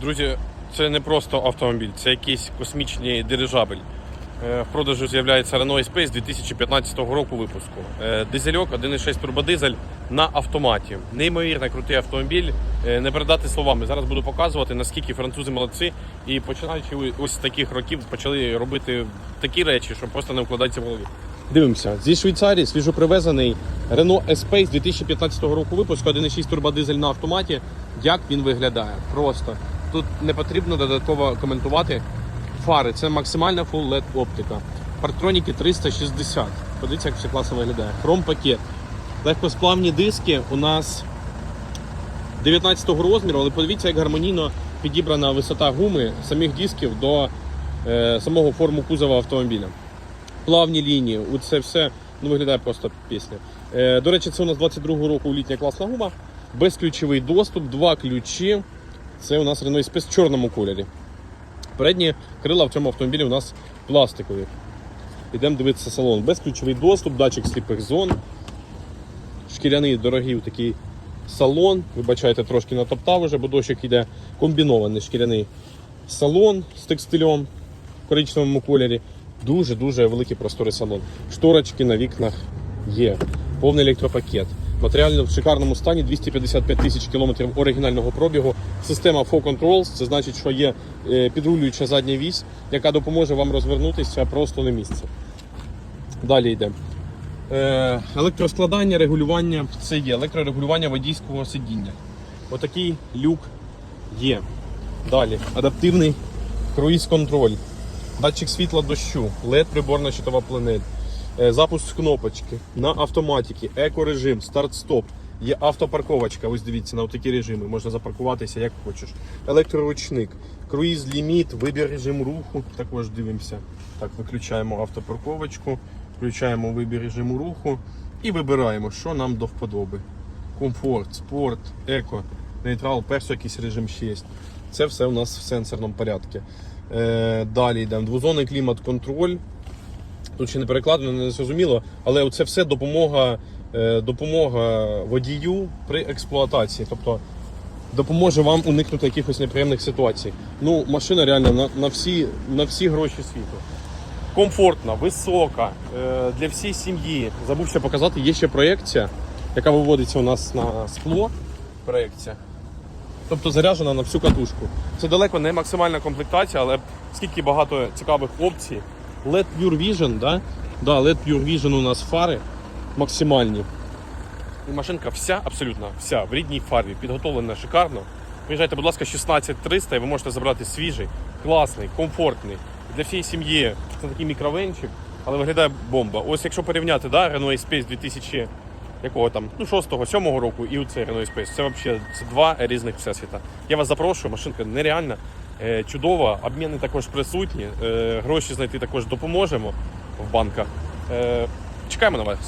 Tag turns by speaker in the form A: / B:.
A: Друзі, це не просто автомобіль, це якийсь космічний дирижабель. Е, В продажу з'являється Renault Space 2015 року випуску. Е, Дизельок 1.6 турбодизель на автоматі. Неймовірно крутий автомобіль. Е, Не передати словами. Зараз буду показувати, наскільки французи молодці. І починаючи ось з таких років почали робити такі речі, що просто не вкладаються в голові. Дивимося, зі Швейцарії свіжопривезений Renault Espace 2015 року випуску 1.6 турбодизель на автоматі. Як він виглядає? Просто тут не потрібно додатково коментувати. Фари це максимальна Full LED оптика. Партроніки 360. Подивіться, як все класно виглядає. Хром пакет. Легкосплавні диски у нас 19-го розміру, але подивіться, як гармонійно підібрана висота гуми самих дисків до е, самого форму кузова автомобіля плавні лінії. От Це все ну, виглядає просто пісня. Е, до речі, це у нас 22-го року літня класна гума. Безключовий доступ, два ключі. Це у нас Renault Space в чорному кольорі. Передні крила в цьому автомобілі у нас пластикові. Йдемо дивитися салон. Безключовий доступ, датчик сліпих зон. Шкіряний дорогий такий салон. Вибачайте, трошки натоптав уже, бо дощик йде комбінований шкіряний салон з текстилем в коричневому кольорі. Дуже-дуже великий просторий салон. Шторочки на вікнах є. Повний електропакет. Матеріально в шикарному стані 255 тисяч кілометрів оригінального пробігу. Система Full Controls, це значить, що є е, підрулююча задня вісь, яка допоможе вам розвернутися просто на місці. Далі йде. Е, електроскладання, регулювання. Це є електрорегулювання водійського сидіння. Отакий люк є. Далі. Адаптивний круїз-контроль. Датчик світла дощу, LED приборна щитова е, запуск кнопочки на автоматіки, екорежим, старт-стоп. Є автопарковочка. Ось дивіться на такі режими. Можна запаркуватися як хочеш. Електроручник, круїз ліміт, вибір режиму руху. Також дивимося. Так, виключаємо автопарковочку, включаємо вибір режиму руху і вибираємо, що нам до вподоби. Комфорт, спорт, еко, нейтрал, перший якийсь режим ще є. Це все у нас в сенсорному порядку. Е, далі йдемо. Двозонний клімат-контроль. Тут ще не перекладено, не зрозуміло, але це все допомога, е, допомога водію при експлуатації. Тобто допоможе вам уникнути якихось неприємних ситуацій. Ну, машина реально на, на, всі, на всі гроші світу. Комфортна, висока, е, для всієї сім'ї. Забув ще показати, є ще проєкція, яка виводиться у нас на скло. Проєкція. Тобто заряджена на всю катушку. Це далеко не максимальна комплектація, але скільки багато цікавих опцій. LED Pure Vision, да? Да, LED Pure Vision у нас фари максимальні. І машинка вся, абсолютно вся в рідній фарбі, підготовлена шикарно. Приїжджайте, будь ласка, 16300 і ви можете забрати свіжий, класний, комфортний. Для всієї сім'ї це такий мікровенчик, але виглядає бомба. Ось якщо порівняти да, Renault Space 2000 якого там, ну 6-го, 7-го року і цей Renault Space. Це взагалі це два різних всесвіта. Я вас запрошую, машинка нереальна, е, чудова, обміни також присутні, е, гроші знайти також допоможемо в банках. Е, чекаємо на вас.